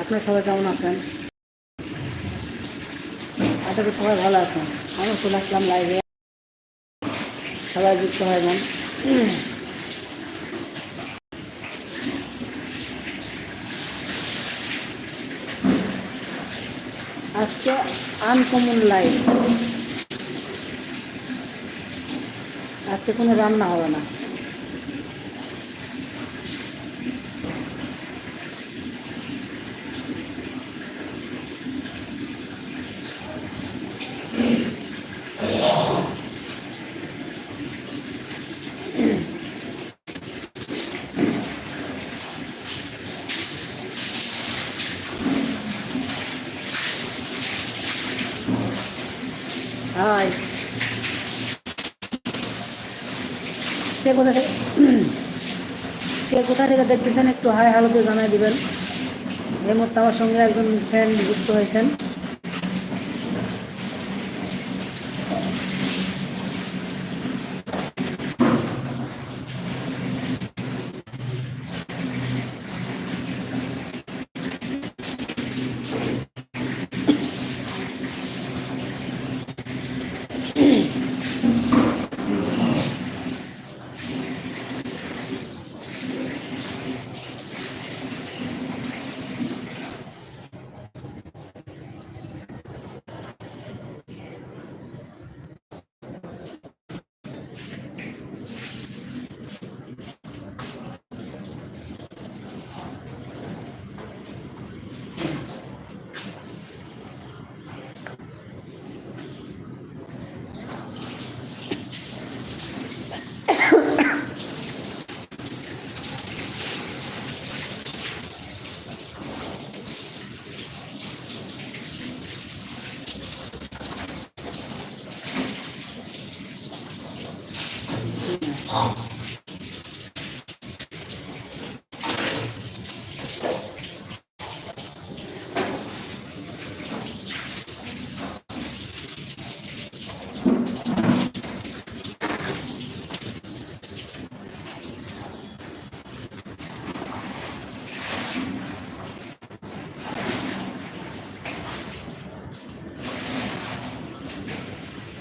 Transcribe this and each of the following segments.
আপনার সবাই কেমন আছেন? আশা করি সবাই ভালো আছেন। আমি চলে আসলাম লাইভে সবাই যুক্ত হবেন আজকে আনকমন লাইভ আজকে কোনো রান্না হবে না। হাই কে কোথা থেকে সে কোথা থেকে দেখতেছেন একটু হাই হালতে জানাই দিবেন এই মুহূর্তে আমার সঙ্গে একজন ফ্রেন্ড যুক্ত হয়েছেন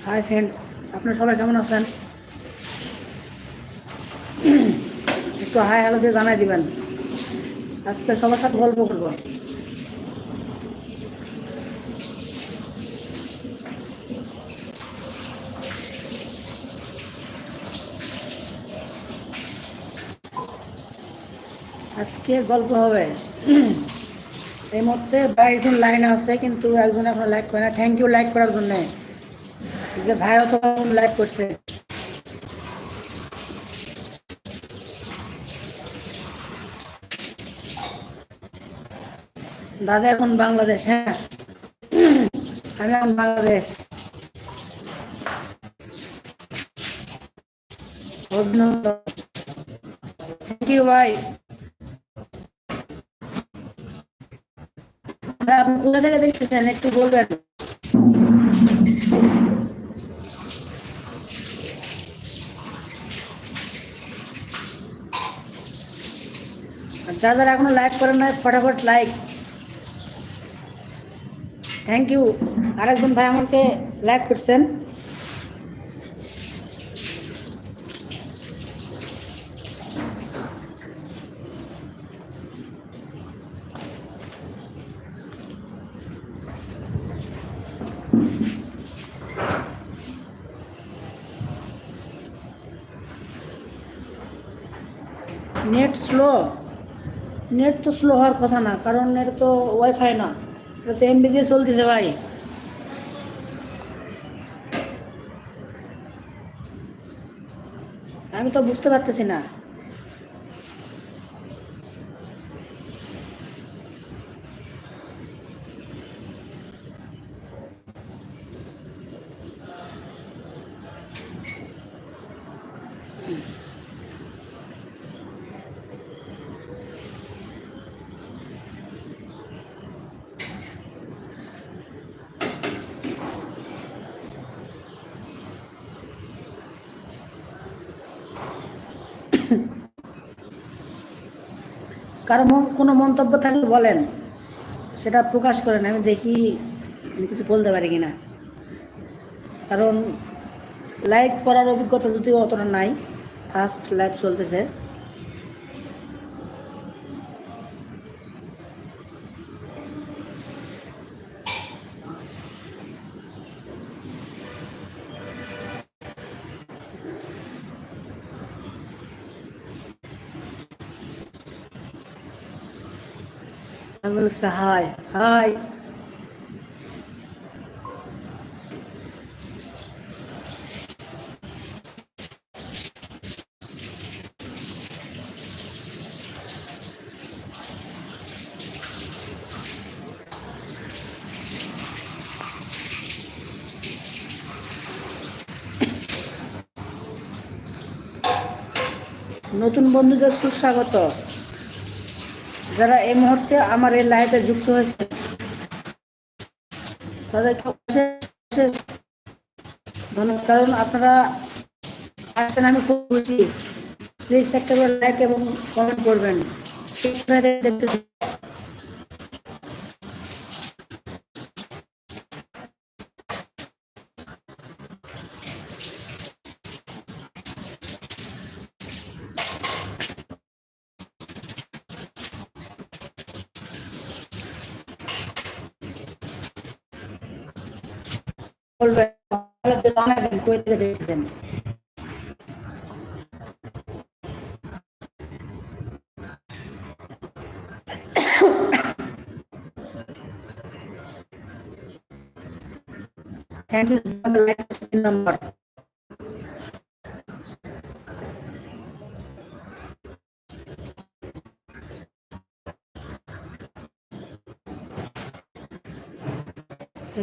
হাই ফ্রেন্ডস আপনারা সবাই কেমন আছেন? একটু হাই হ্যালো দিয়ে জানাই দিবেন। আজকে সবার সাথে গল্প করব। আজকে গল্প হবে। এই মুহূর্তে বাইশজন লাইন আছে, কিন্তু একজন এখন লাইক করে না। থ্যাংক ইউ লাইক করার জন্যে। যে ভাই অথবা লাইক করছে। দাদা এখন বাংলাদেশ হ্যাঁ? আমি এখন বাংলাদেশ। থ্যাংক ইউ ভাই, আপনি কোথা থেকে দেখতেছেন? একটু বলবেন। আর যারা যারা এখনও লাইক করেন না ফটাফট লাইক থ্যাংক ইউ আরেকজন ভাই আমাকে লাইক করছেন। নেট স্লো নেট তো স্লো হওয়ার কথা না, কারণ নেট তো ওয়াইফাই না। এটা তো এমবি দিয়ে চলতেছে ভাই। আমি তো বুঝতে পারতেছি না। কারও কোনো মন্তব্য থাকলে বলেন। সেটা প্রকাশ করেন, আমি দেখি আমি কিছু বলতে পারি কিনা। কারণ লাইভ করার অভিজ্ঞতা যদিও অতটা নাই ফার্স্ট লাইভ চলতেছে। বলছি হাই হাই নতুন বন্ধুদের সুস্বাগত। যারা এই মুহূর্তে আমার এই লাইভে যুক্ত হয়েছে, তাদেরকে ধন্যবাদ। কারণ আপনারা আসছেন আমি খুব খুশি। প্লিজ একটা লাইক এবং কমেন্ট করবেন। কোথায় থেকে দেখতেছেন? বলবেন তাহলে জানাবেন কই থেকে দেখছেন থ্যাংক ইউ লাইক নাম্বার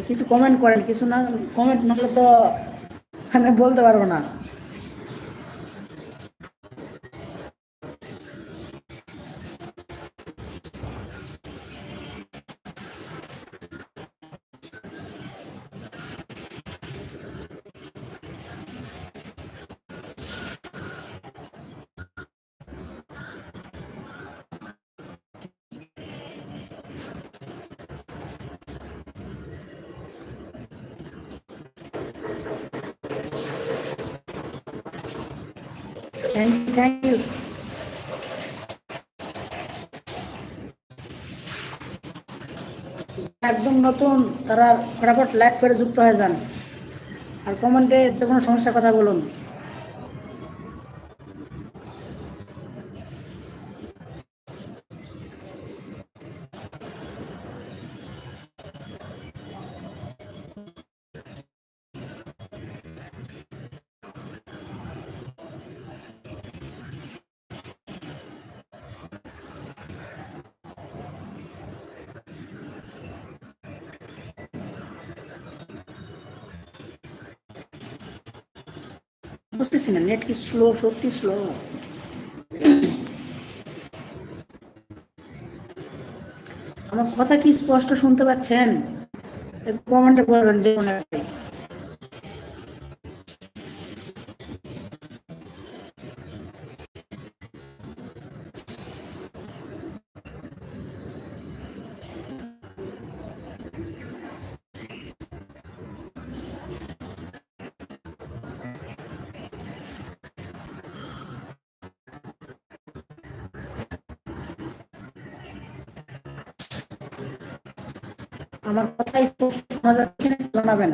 কিছু কমেন্ট করেন কিছু না কমেন্ট না হলে তো আমি বলতে পারব না। থ্যাংক ইউ থ্যাংক ইউ একদম নতুন, তারা ফটাফট লাইক করে যুক্ত হয়ে যান। আর কমেন্টে যে কোনো সমস্যার কথা বলুন। বুঝতেছি না নেট কি স্লো সত্যি স্লো আমার কথা কি স্পষ্ট শুনতে পাচ্ছেন? কমেন্টে বলবেন যে আমার কথা শোনা যাচ্ছে জানাবেন?